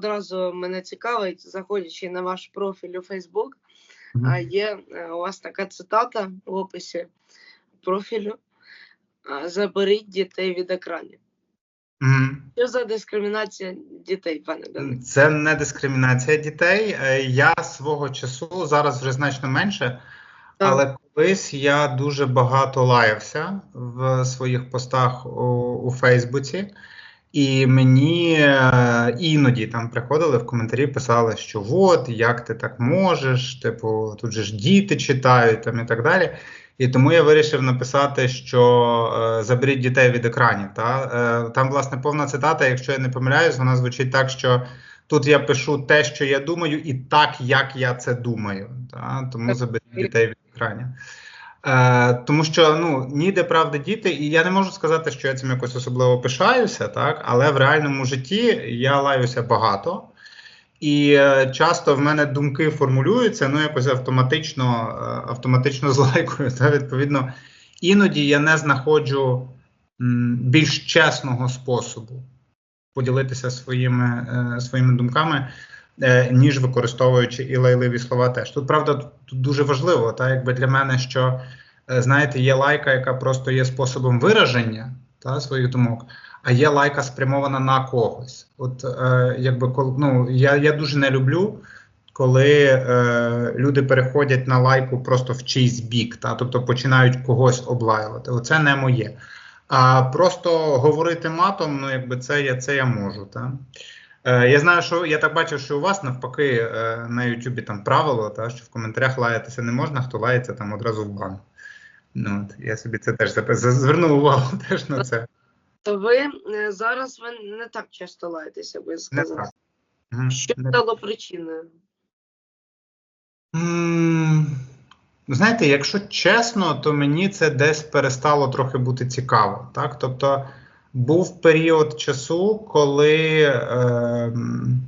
одразу мене цікавить, заходячи на ваш профіль у Фейсбук, а є е, у вас така цитата в описі профілю: Заберіть дітей від екранів. Що за дискримінація дітей, пане Данило? Це не дискримінація дітей. Е, Я свого часу зараз вже значно менше, Так. але колись я дуже багато лаявся в своїх постах у, у Фейсбуці, і мені е, іноді там приходили в коментарі, писали, що от як ти так можеш, типу, тут же ж діти читають там і так далі. І тому я вирішив написати, що е, заберіть дітей від екранів. Та? Е, там, власне, повна цитата, якщо я не помиляюсь, вона звучить так, що тут я пишу те, що я думаю, і так, як я це думаю. Та? Тому заберіть дітей від екранів. Е, тому що ну, ніде правди діти, і я не можу сказати, що я цим якось особливо пишаюся, так? але в реальному житті я лаюся багато. І е, часто в мене думки формулюються ну якось автоматично, е, автоматично з лайкою. Та відповідно, іноді я не знаходжу м, більш чесного способу поділитися своїми, е, своїми думками, ніж використовуючи і лайливі слова. Теж тут правда тут дуже важливо, та якби для мене, що е, знаєте, є лайка, яка просто є способом вираження та своїх думок а є лайка спрямована на когось. От е, якби ну, я, я дуже не люблю, коли е, люди переходять на лайку просто в чийсь бік, та, тобто починають когось облаювати. Оце не моє. А просто говорити матом, ну якби це я це я можу. Та. Е, я знаю, що я так бачив, що у вас навпаки е, на Ютубі там правило, та, що в коментарях лаятися не можна, хто лається там одразу в бан. Ну, от, я собі це теж запис- звернув увагу теж на це. То ви е, зараз ви не так часто лаєтеся, би Не сказав. Що Не- стало причиною? М, Знаєте, якщо чесно, то мені це десь перестало трохи бути цікаво. Так? Тобто був період часу, коли, ем,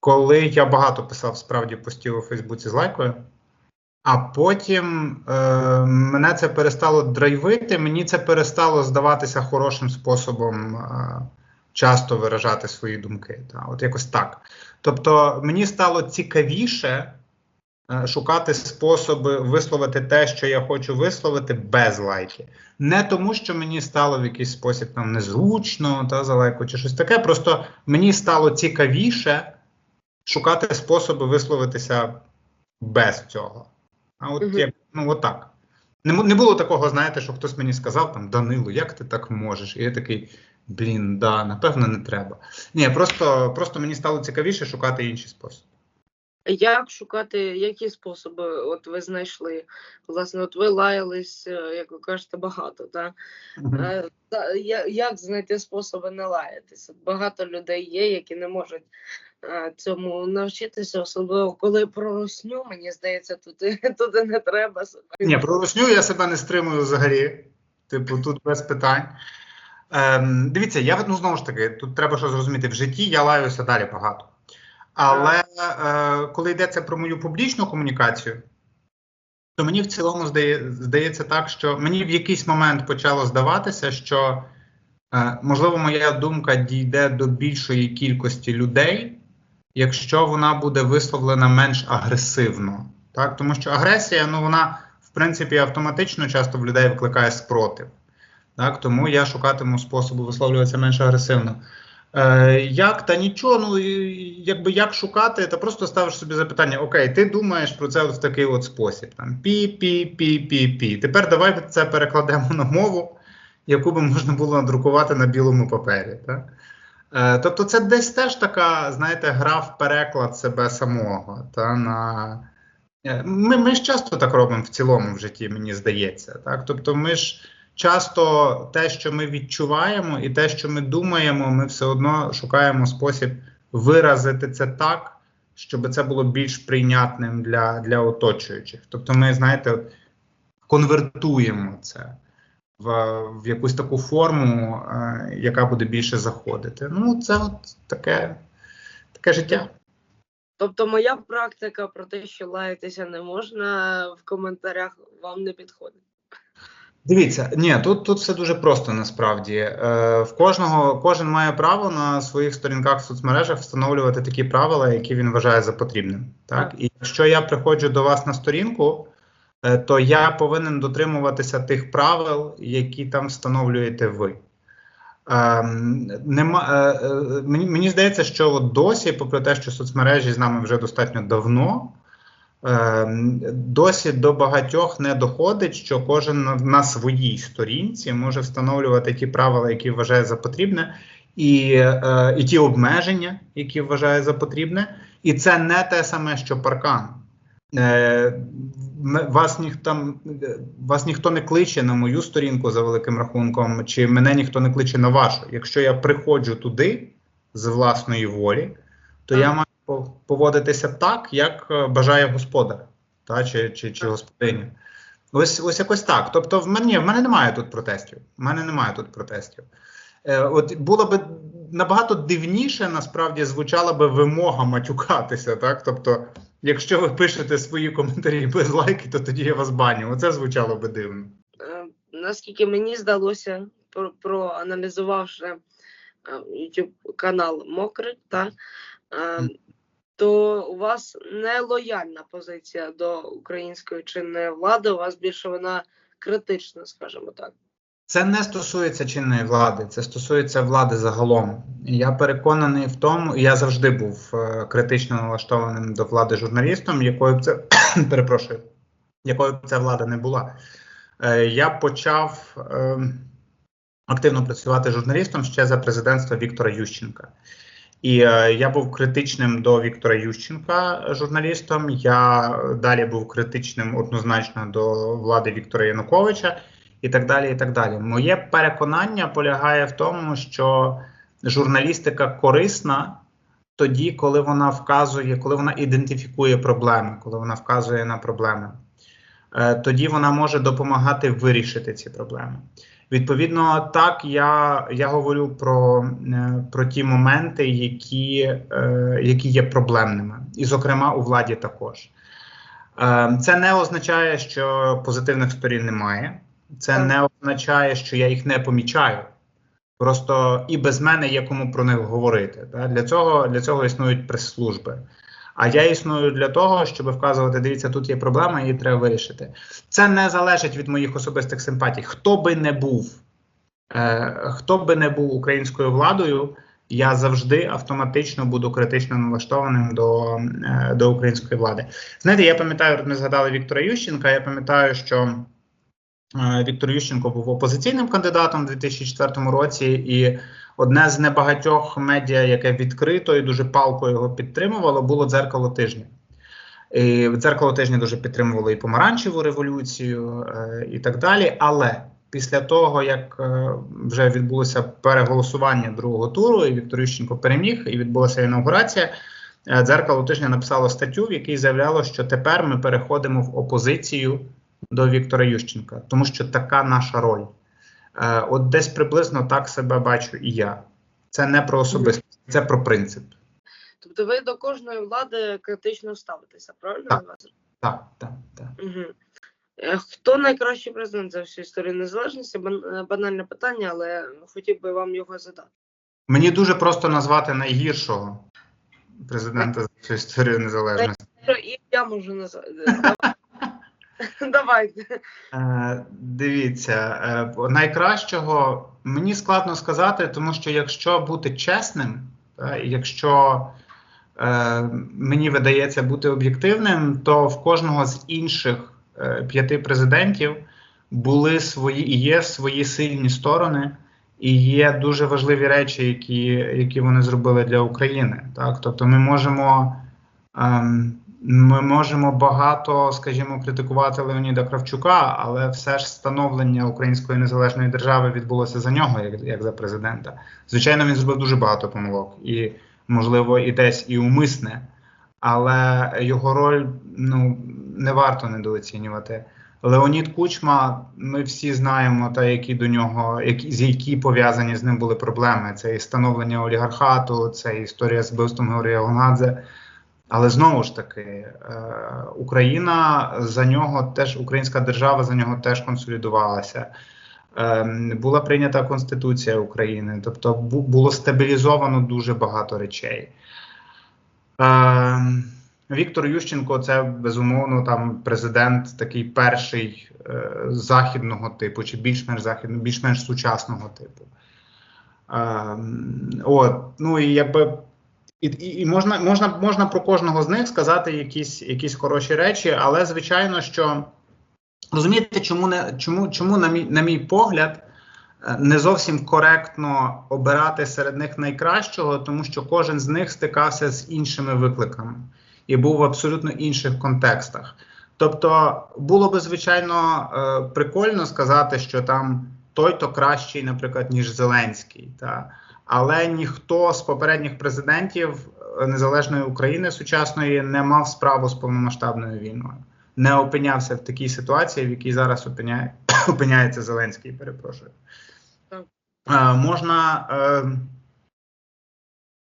коли я багато писав справді постів у Фейсбуці з лайкою, а потім е, мене це перестало драйвити, мені це перестало здаватися хорошим способом е, часто виражати свої думки. Та? От якось так. Тобто мені стало цікавіше е, шукати способи висловити те, що я хочу висловити без лайки. Не тому, що мені стало в якийсь спосіб там незручно та за лайку чи щось таке. Просто мені стало цікавіше шукати способи висловитися без цього. А от Мгм. як ну отак. Не, не було такого, знаєте, що хтось мені сказав там Данило, як ти так можеш? І я такий, блін, да, напевно, не треба. Ні, просто, просто мені стало цікавіше шукати інший спосіб. Як шукати, які способи от ви знайшли? Власне, от ви лаялись, е, як ви кажете, багато, так? Е, та- Як знайти способи не лаятися? Багато людей є, які не можуть е, цьому навчитися, особливо коли про русню, мені здається, тут, тут і не треба. себе. Ні, про русню я себе не стримую взагалі. Типу, тут без питань. Ем, дивіться, я ну знову ж таки, тут треба що зрозуміти, в житті я лаюся далі багато. Але е, коли йдеться про мою публічну комунікацію, то мені в цілому здає, здається так, що мені в якийсь момент почало здаватися, що е, можливо моя думка дійде до більшої кількості людей, якщо вона буде висловлена менш агресивно. Так? Тому що агресія, ну вона в принципі автоматично часто в людей викликає спротив. Так? Тому я шукатиму способу висловлюватися менш агресивно. Е, як та нічого, ну якби як шукати, та просто ставиш собі запитання: Окей, ти думаєш про це от в такий от спосіб. Там пі-пі-пі-пі-пі. Тепер давай це перекладемо на мову, яку би можна було надрукувати на білому папері. Так? Е, тобто, це десь теж така, знаєте, гра в переклад себе самого. Та, на... Е, Ми, ми ж часто так робимо в цілому в житті, мені здається. Так? Тобто, ми ж часто те, що ми відчуваємо, і те, що ми думаємо, ми все одно шукаємо спосіб виразити це так, щоб це було більш прийнятним для, для оточуючих. Тобто, ми, знаєте, конвертуємо це в, в якусь таку форму, е, яка буде більше заходити. Ну, це от таке, таке життя. Тобто, моя практика про те, що лаятися не можна в коментарях вам не підходить. Дивіться, ні, тут тут все дуже просто насправді. Е, В кожного кожен має право на своїх сторінках в соцмережах встановлювати такі правила, які він вважає за потрібним. Так, і якщо я приходжу до вас на сторінку, е, то я повинен дотримуватися тих правил, які там встановлюєте ви. Ем, нема, е, е, мені, мені здається, що от досі, попри те, що соцмережі з нами вже достатньо давно, досі до багатьох не доходить, що кожен на, своїй сторінці може встановлювати ті правила, які вважає за потрібне, і, е, і ті обмеження, які вважає за потрібне. І це не те саме, що паркан. Е, вас, ніх, там, е, вас ніхто не кличе на мою сторінку за великим рахунком, чи мене ніхто не кличе на вашу. Якщо я приходжу туди з власної волі, то я маю поводитися так, як е, бажає господар та, чи, чи, чи господиня. Ось, ось якось так. Тобто, в мене, в мене немає тут протестів. В мене немає тут протестів. Е, от було би набагато дивніше, насправді, звучала би вимога матюкатися, так? Тобто, якщо ви пишете свої коментарі без лайки, то тоді я вас баню. Оце звучало би дивно. Е, Наскільки мені здалося, про- проаналізувавши е, YouTube канал Мокрик, та, е. То у вас не лояльна позиція до української чинної влади, у вас більше вона критична, скажімо так. Це не стосується чинної влади, це стосується влади загалом. Я переконаний в тому, я завжди був е, критично налаштованим до влади журналістом, якою б це перепрошую, якою б ця влада не була. Е, Я почав е, активно працювати журналістом ще за президентства Віктора Ющенка. І е, я був критичним до Віктора Ющенка журналістом. Я далі був критичним однозначно до влади Віктора Януковича і так далі. і так далі. Моє переконання полягає в тому, що журналістика корисна тоді, коли вона вказує, коли вона ідентифікує проблеми, коли вона вказує на проблеми. Е, Тоді вона може допомагати вирішити ці проблеми. Відповідно, так я, я говорю про, е, про ті моменти, які, е, які є проблемними, і, зокрема, у владі також. Е, Це не означає, що позитивних сторін немає. Це Так. не означає, що я їх не помічаю. Просто і без мене є кому про них говорити. Для цього, для цього існують прес-служби. А я існую для того, щоб вказувати: дивіться, тут є проблема, її треба вирішити. Це не залежить від моїх особистих симпатій. Хто би не був, е, хто би не був українською владою, я завжди автоматично буду критично налаштованим до, е, до української влади. Знаєте, я пам'ятаю, ми згадали Віктора Ющенка. Я пам'ятаю, що е, Віктор Ющенко був опозиційним кандидатом у 2004 році, і одне з небагатьох медіа, яке відкрито і дуже палко його підтримувало, було дзеркало тижня. І дзеркало тижня дуже підтримувало і помаранчеву революцію, е, і так далі. Але після того, як е, вже відбулося переголосування другого туру, і Віктор Ющенко переміг, і відбулася інаугурація, е, дзеркало тижня написало статтю, в якій заявляло, що тепер ми переходимо в опозицію до Віктора Ющенка, тому що така наша роль. Е, От десь приблизно так себе бачу і я. Це не про особистість, це про принцип. Тобто ви до кожної влади критично ставитеся, правильно? Так. Так, так, так. Угу. Хто найкращий президент за всю історію незалежності? Е, Банальне питання, але хотів би вам його задати. Мені дуже просто назвати найгіршого президента за всю історію незалежності. І я можу назвати. Давайте. Е, дивіться, е, найкращого мені складно сказати, тому що якщо бути чесним, та, якщо е, мені видається бути об'єктивним, то в кожного з інших п'яти президентів були свої і є свої сильні сторони, і є дуже важливі речі, які, які вони зробили для України. Так, тобто, ми можемо. Ем, ми можемо багато, скажімо, критикувати Леоніда Кравчука, але все ж становлення української незалежної держави відбулося за нього, як, як за президента. Звичайно, він зробив дуже багато помилок, і, можливо, і десь і умисне, але його роль ну, не варто недооцінювати. Леонід Кучма, ми всі знаємо, та які до нього, які, з які пов'язані з ним були проблеми. Це і становлення олігархату, це історія з вбивством Георгія Гонгадзе. Але знову ж таки, е, Україна за нього теж українська держава за нього теж консолідувалася. Ем, Була прийнята Конституція України, тобто було стабілізовано дуже багато речей. Ем, Віктор Ющенко це безумовно там президент такий перший е, західного типу, чи більш-менш західного, більш-менш сучасного типу. Ем, от, ну і якби і, і, можна, можна, можна про кожного з них сказати якісь, якісь хороші речі, але звичайно, що розумієте, чому не чому, чому, на мій, на мій погляд, е, не зовсім коректно обирати серед них найкращого, тому що кожен з них стикався з іншими викликами і був в абсолютно інших контекстах. Тобто, було би звичайно е, прикольно сказати, що там той-то кращий, наприклад, ніж Зеленський. Та? Але ніхто з попередніх президентів е, незалежної України сучасної не мав справу з повномасштабною війною, не опинявся в такій ситуації, в якій зараз опиняє, опиняється Зеленський. Перепрошую. Так. Е, можна, е,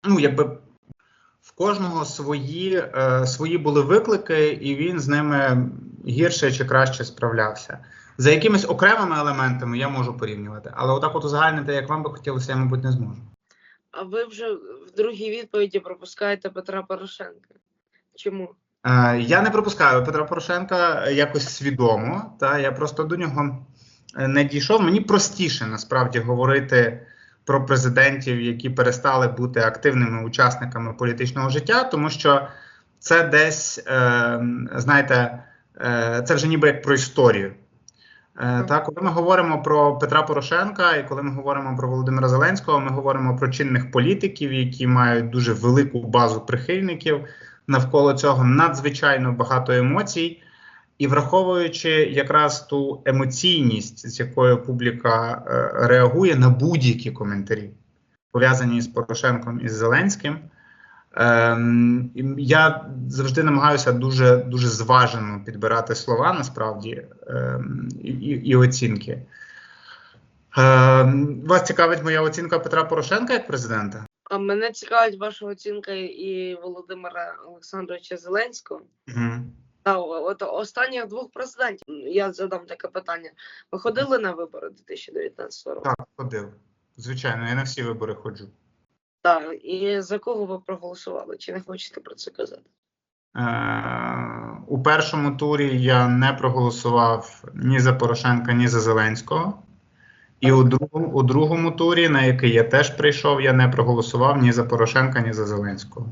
ну, якби в кожного свої, е, свої були виклики, і він з ними гірше чи краще справлявся. За якимись окремими елементами я можу порівнювати, але отак от узагальнити, як вам би хотілося, я, мабуть, не зможу. А ви вже в другій відповіді пропускаєте Петра Порошенка. Чому? Е, Я не пропускаю Петра Порошенка якось свідомо. Та я просто до нього не дійшов. Мені простіше насправді говорити про президентів, які перестали бути активними учасниками політичного життя, тому що це десь, е, знаєте, е, це вже ніби як про історію. Е, Так, коли ми говоримо про Петра Порошенка і коли ми говоримо про Володимира Зеленського, ми говоримо про чинних політиків, які мають дуже велику базу прихильників. Навколо цього надзвичайно багато емоцій, і враховуючи якраз ту емоційність, з якою публіка е, реагує на будь-які коментарі, пов'язані з Порошенком і з Зеленським, ем, я завжди намагаюся дуже дуже зважено підбирати слова насправді ем, і, і, оцінки. Ем, вас цікавить моя оцінка Петра Порошенка як президента? А мене цікавить ваша оцінка і Володимира Олександровича Зеленського. Угу. Та от останніх двох президентів. Я задам таке питання. Ви ходили на вибори 2019 року? Так, ходив. Звичайно, я на всі вибори ходжу. Так. І за кого ви проголосували? Чи не хочете про це казати? Е, у першому турі я не проголосував ні за Порошенка, ні за Зеленського. І у другому, у другому турі, на який я теж прийшов, я не проголосував ні за Порошенка, ні за Зеленського.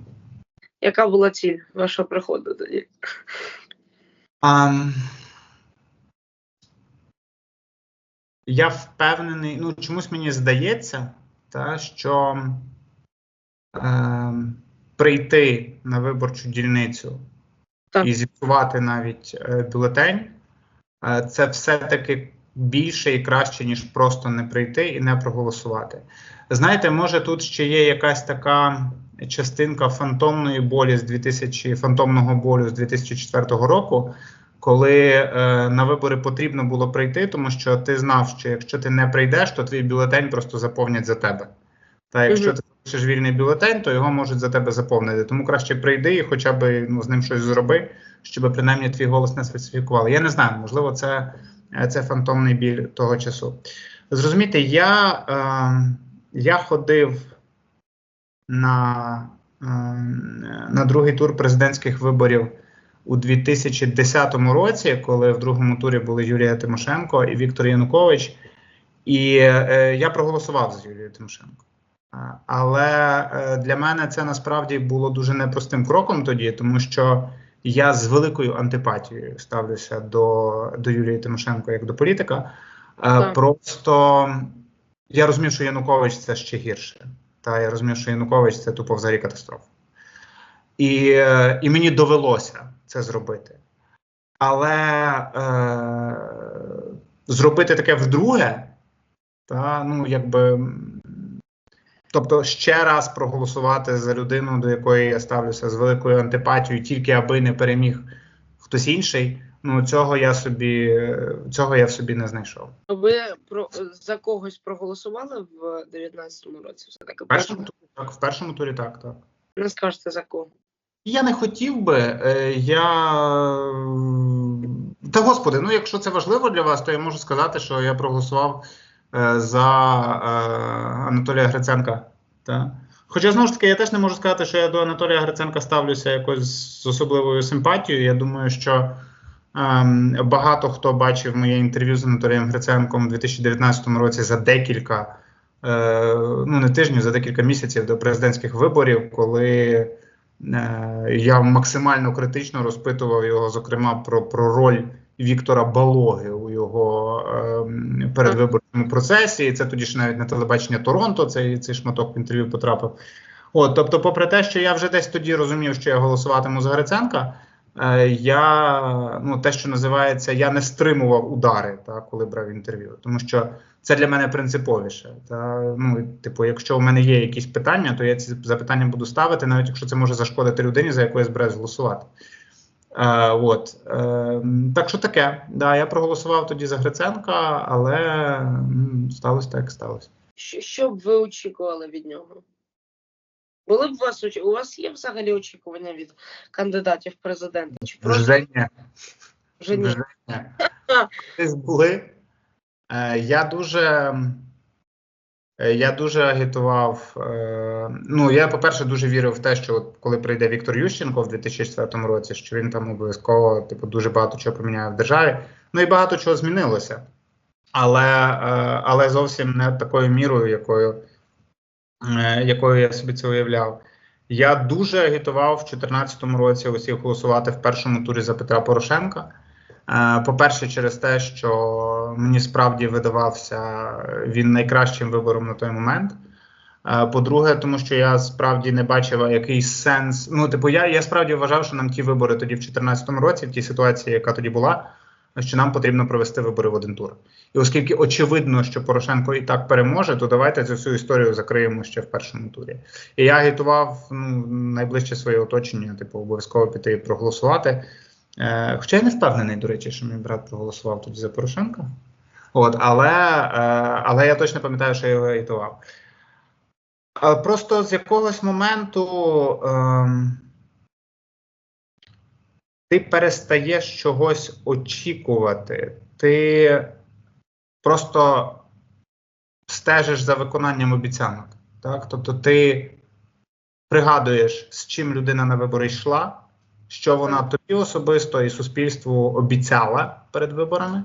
Яка була ціль вашого приходу тоді? А, я впевнений, ну чомусь мені здається, та, що прийти на виборчу дільницю Так. і зіпсувати навіть е, бюлетень, е, це все-таки більше і краще, ніж просто не прийти і не проголосувати. Знаєте, може тут ще є якась така частинка фантомної болі з 2000, фантомного болю з 2004 року, коли е, на вибори потрібно було прийти, тому що ти знав, що якщо ти не прийдеш, то твій бюлетень просто заповнять за тебе. Та якщо ти залишиш вільний бюлетень, то його можуть за тебе заповнити. Тому краще прийди і хоча б ну, з ним щось зроби, щоб принаймні твій голос не сфальсифікували. Я не знаю, можливо, це, це фантомний біль того часу. Зрозумійте, я, е, я ходив на, е, на другий тур президентських виборів у 2010 році, коли в другому турі були Юлія Тимошенко і Віктор Янукович, і е, я проголосував за Юлію Тимошенко. Але е, для мене це насправді було дуже непростим кроком тоді, тому що я з великою антипатією ставлюся до, до Юлії Тимошенко як до політика. Е, Так. Просто я розумів, що Янукович це ще гірше. Та я розумів, що Янукович це тупо взагалі катастрофа. І, е, і мені довелося це зробити. Але е, зробити таке вдруге, та, ну, якби. Тобто ще раз проголосувати за людину, до якої я ставлюся з великою антипатією, тільки аби не переміг хтось інший. Ну цього я собі цього я в собі не знайшов. Ви про за когось проголосували в 2019 році? Все таки В першому турі так, в першому турі так, так. не скажете за кого. Я не хотів би. е, Я та господи, ну якщо це важливо для вас, то я можу сказати, що я проголосував за е, Анатолія Гриценка. Та. Хоча знову ж таки, я теж не можу сказати, що я до Анатолія Гриценка ставлюся якось з особливою симпатією. Я думаю, що ем, багато хто бачив моє інтерв'ю з Анатолієм Гриценком у 2019 році за декілька, е, ну не тижнів, за декілька місяців до президентських виборів, коли е, я максимально критично розпитував його, зокрема, про, про роль Віктора Балоги у його е, передвиборчому процесі. І це тоді ж навіть на телебачення Торонто цей, цей шматок в інтерв'ю потрапив. От, тобто, попри те, що я вже десь тоді розумів, що я голосуватиму за Гриценка, е, я ну те, що називається, я не стримував удари, та, коли брав інтерв'ю, тому що це для мене принциповіше. Та ну, типу, якщо у мене є якісь питання, то я ці запитання буду ставити, навіть якщо це може зашкодити людині, за яку я збираюсь голосувати. Е, от е, так що таке, да, я проголосував тоді за Гриценка, але м, сталося так, як сталося. Що, що б ви очікували від нього? Були б у вас у вас є взагалі очікування від кандидатів в президенти? Чи просто Вже ні. вже ні? Вже ні. Десь були. Е, Я дуже. Е, Я дуже агітував. е, Ну, я, по-перше, дуже вірив в те, що от коли прийде Віктор Ющенко в 2004 році, що він там обов'язково типу, дуже багато чого поміняє в державі. Ну і багато чого змінилося. Але, е, але зовсім не такою мірою, якою, якою я собі це уявляв. Я дуже агітував в 2014 році усіх голосувати в першому турі за Петра Порошенка. Е, По-перше, через те, що мені справді видавався він найкращим вибором на той момент. Е, По-друге, тому що я справді не бачив якийсь сенс. Ну, типу, я, я справді вважав, що нам ті вибори тоді в 2014 році, в тій ситуації, яка тоді була, що нам потрібно провести вибори в один тур. І оскільки очевидно, що Порошенко і так переможе, то давайте цю всю історію закриємо ще в першому турі. І я агітував ну, найближче своє оточення, типу, обов'язково піти проголосувати. Е, Хоча я не впевнений, до речі, що мій брат проголосував тоді за Порошенка. От, але, е, але я точно пам'ятаю, що я його агітував. Е, Просто з якогось моменту ем, ти перестаєш чогось очікувати. Ти просто стежиш за виконанням обіцянок. Так? Тобто ти пригадуєш, з чим людина на вибори йшла, що вона тобі особисто і суспільству обіцяла перед виборами.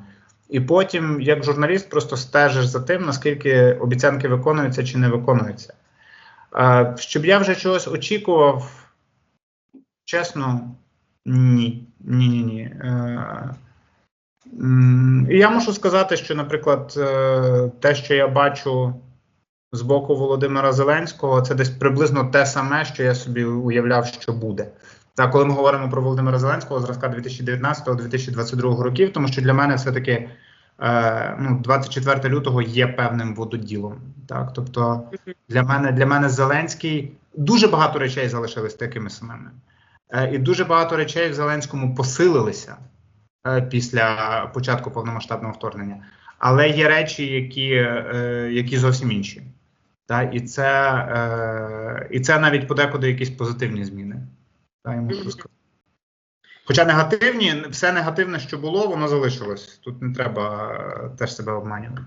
І потім, як журналіст, просто стежиш за тим, наскільки обіцянки виконуються чи не виконуються. Е, Щоб я вже чогось очікував, чесно, ні. Ні, ні, ні. Е, І я можу сказати, що, наприклад, е, те, що я бачу з боку Володимира Зеленського, це десь приблизно те саме, що я собі уявляв, що буде. Так, коли ми говоримо про Володимира Зеленського зразка 2019-2022 років, тому що для мене все-таки е, ну, 24 лютого є певним вододілом. Так, тобто для мене для мене Зеленський дуже багато речей залишились такими самими. Е, і дуже багато речей в Зеленському посилилися е, після початку повномасштабного вторгнення. Але є речі, які, е, які зовсім інші. Та, і, це, е, і це навіть подекуди якісь позитивні зміни. Я можу Мгм. сказати. Хоча негативні, все негативне, що було, воно залишилось. Тут не треба е, теж себе обманювати.